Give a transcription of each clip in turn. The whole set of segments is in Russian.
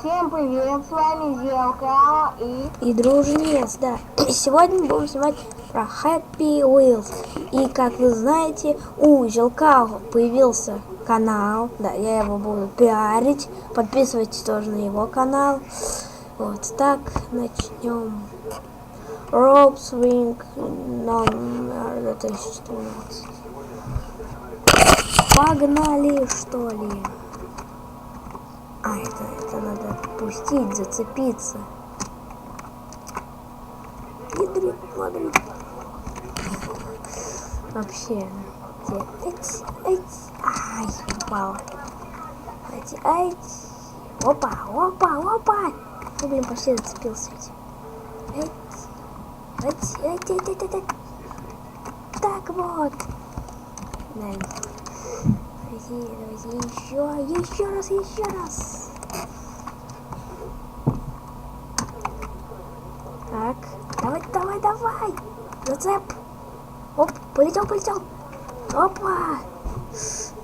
Всем привет, с вами Зелка и... И дружнец, да. Сегодня будем снимать про Happy Wheels. И как вы знаете, у Желка появился канал. Да, я его буду пиарить. Подписывайтесь тоже на его канал. Вот так начнем. Rope Swing номер 2014. Погнали, что ли? А, это, это надо пустить, зацепиться. Ядрит, мадрит. Вообще. Где? Эть, эть. Ай, упал. Эть, эть. Опа, опа, опа. Ну, блин, почти зацепился ведь. Эть, эть, эть, эть, эть, эть. Так вот. Наверное. Давайте, давайте еще, еще раз, еще раз. Так, давай, давай, давай. Зацеп. Оп, полетел, полетел. Опа.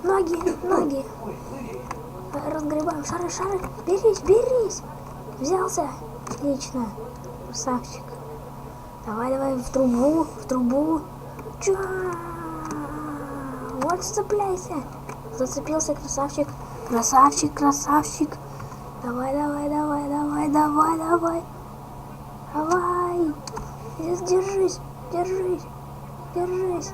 Ноги, ноги. Разгребаем шары, шары. Берись, берись. Взялся. Отлично. Красавчик. Давай, давай, в трубу, в трубу. Ча. Вот цепляйся. Зацепился красавчик. Красавчик, красавчик. Давай, давай, давай, давай, давай, давай. Давай. Держись, держись, держись.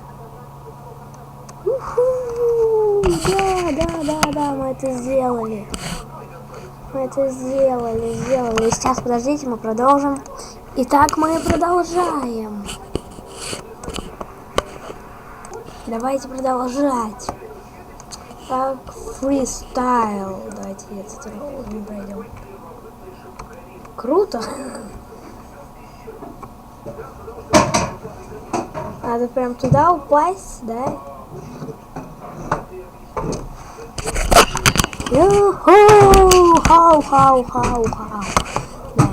Уху! Да, да, да, да, мы это сделали. Мы это сделали, сделали. Сейчас, подождите, мы продолжим. Итак, мы продолжаем. Давайте продолжать. Так, фристайл. Давайте этот уровень пройдем. Круто. Надо прям туда упасть, да? Юху! Хау, хау, хау, хау. Да.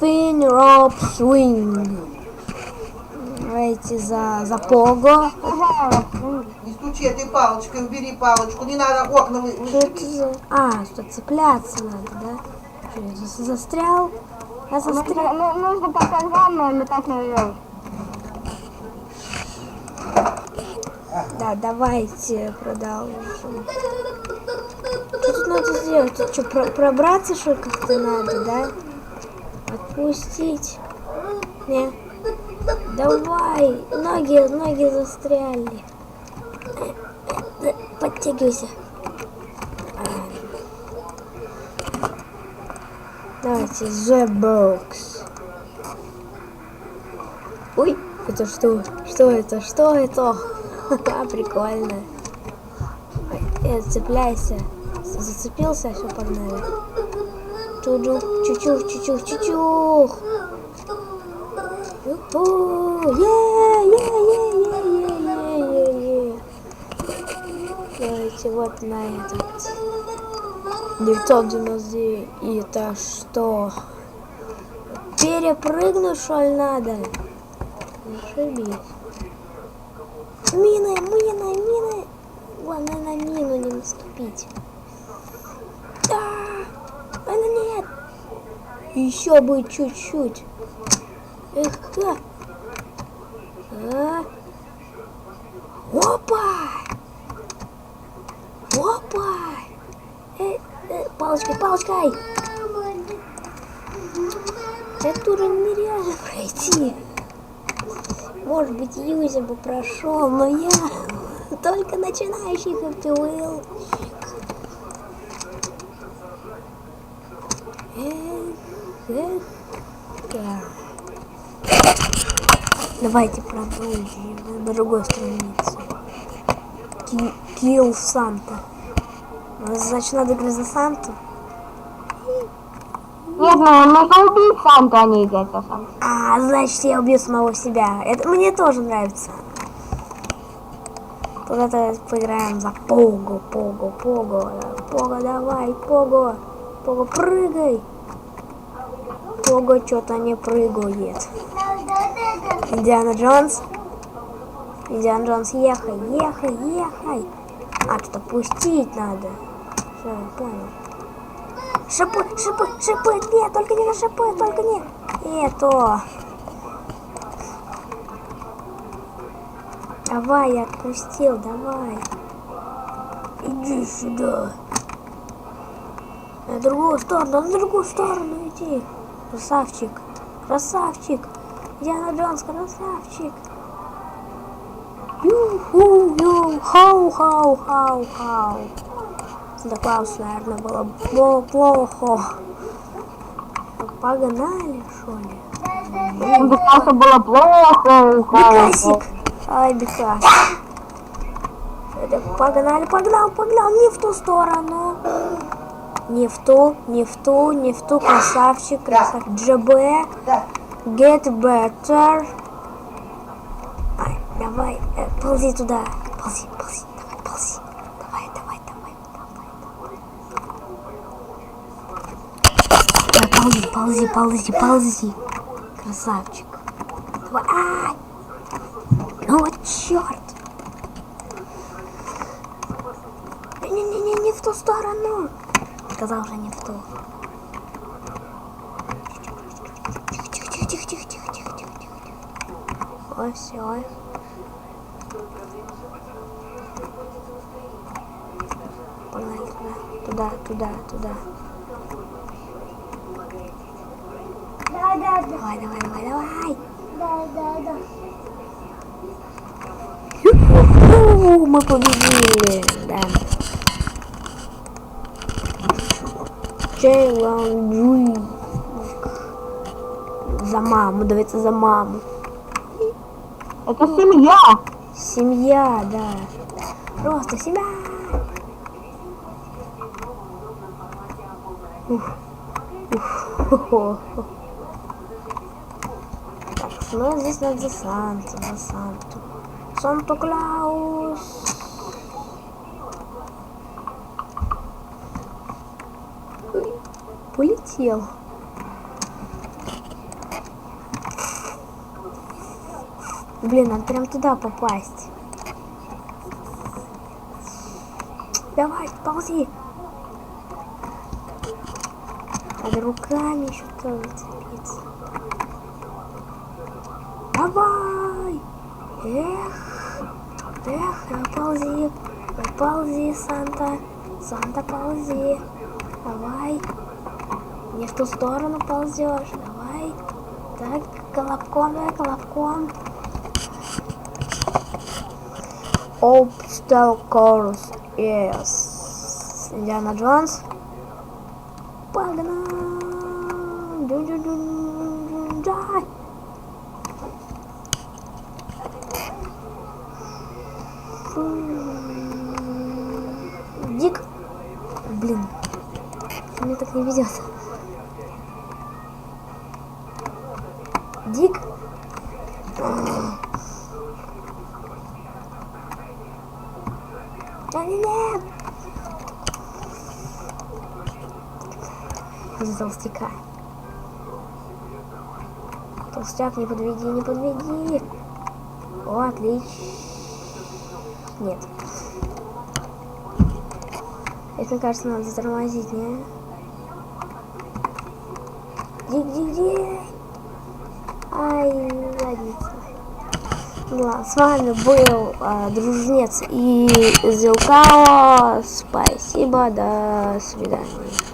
Fin rope swing. Давайте за, за пого. Не стучи этой палочкой, убери палочку, не надо окна вы. Что это за... А, что цепляться надо, да? Что, я за- застрял? Я застрял. Ну, нужно по-программно летать наверх. Да, давайте продолжим. Что тут надо сделать? Тут что, про- пробраться что как-то надо, да? Отпустить. Не. Давай. Ноги, ноги застряли. Подтягивайся. А. Давайте, The Box. Ой, это что? Что это? Что это? Ха, Прикольно. Э, цепляйся. Зацепился, все, погнали. Чучух, чучух, чучух. Давайте вот на этот. 999. И это что? Перепрыгнуть, что ли, надо? Ошибись. Мины, мины, мины. Главное на мину не наступить. Да! А, нет! Еще бы чуть-чуть. Эх, а. Опа! Опа! Э, э, палочкой, палочкой! Этот уровень нереально пройти. Может быть, Юзя бы прошел, но я только начинающий Wheel. Эх, эх, да. Давайте продолжим на другой странице. Ки- Kill Санта. Значит, надо играть за Санту. Нет, ну нужно убить Санту, а не играть за Санту. А, значит, я убью самого себя. Это мне тоже нравится. Куда-то поиграем за Пого, Пого, Пого. Пого, давай, Пого. Пого, прыгай. Пого что-то не прыгает. Индиана Джонс. Индиана Джонс, ехай, ехай, ехай. А, что-то пустить надо. Все, я понял. Шипы, шипы, шипы. Нет, только не на шипы, только не. Это. Давай, я отпустил, давай. Иди сюда. На другую сторону, на другую сторону иди. Красавчик, красавчик. Диана Джонс, красавчик. Ю-ху-ю, хау-хау-хау-хау. Санта Клаус, наверное, было бо- плохо. Погнали, что ли? Санта Клаусу было плохо. Бекасик. Ай, Бекас. Погнали, погнал, погнал. Не в ту сторону. Не в ту, не в ту, не в ту. Красавчик, красавчик. ДЖБ. Get better. Ай, давай, э, ползи туда. Ползи, ползи, давай, ползи. Давай, давай, давай, давай. Давай, ползи, ползи, ползи, ползи. Красавчик. Давай, ай. Ну вот черт. Не-не-не, не в ту сторону. Сказал же не в ту. Тихо, тихо, тихо, тихо, тихо. Ой, все. Погнали туда, туда, туда, туда. Да, да, да. Давай, давай, давай, давай. Да, да, да. Ю-ху, мы победили, да. Джейлон За маму, давайте за маму. Это семья. Семья, да. Просто семья. Ух. Ух. Так, ну здесь надо за Санту, за Санту. Санту Клаус. Полетел. Блин, надо прям туда попасть. Давай, ползи. Надо руками еще тоже зацепиться. Давай! Эх! Эх, ползи! Ползи, Санта! Санта, ползи! Давай! Не в ту сторону ползешь. Давай! Так, колобком, давай, колобком. Obstacle course, yes. Индиана Джонс. Погнали! Ду-ду-ду-ду-ду. Давай! Фу. Дик. Блин. Мне так не везет. Дик. Да нет. За толстяка. Толстяк, не подведи, не подведи. О, отлично. Нет. Это, кажется, надо затормозить, не? Дик, дик, дик. Ай, задница. Ладно, с вами был э, Дружнец и Зелкао. Спасибо, до свидания.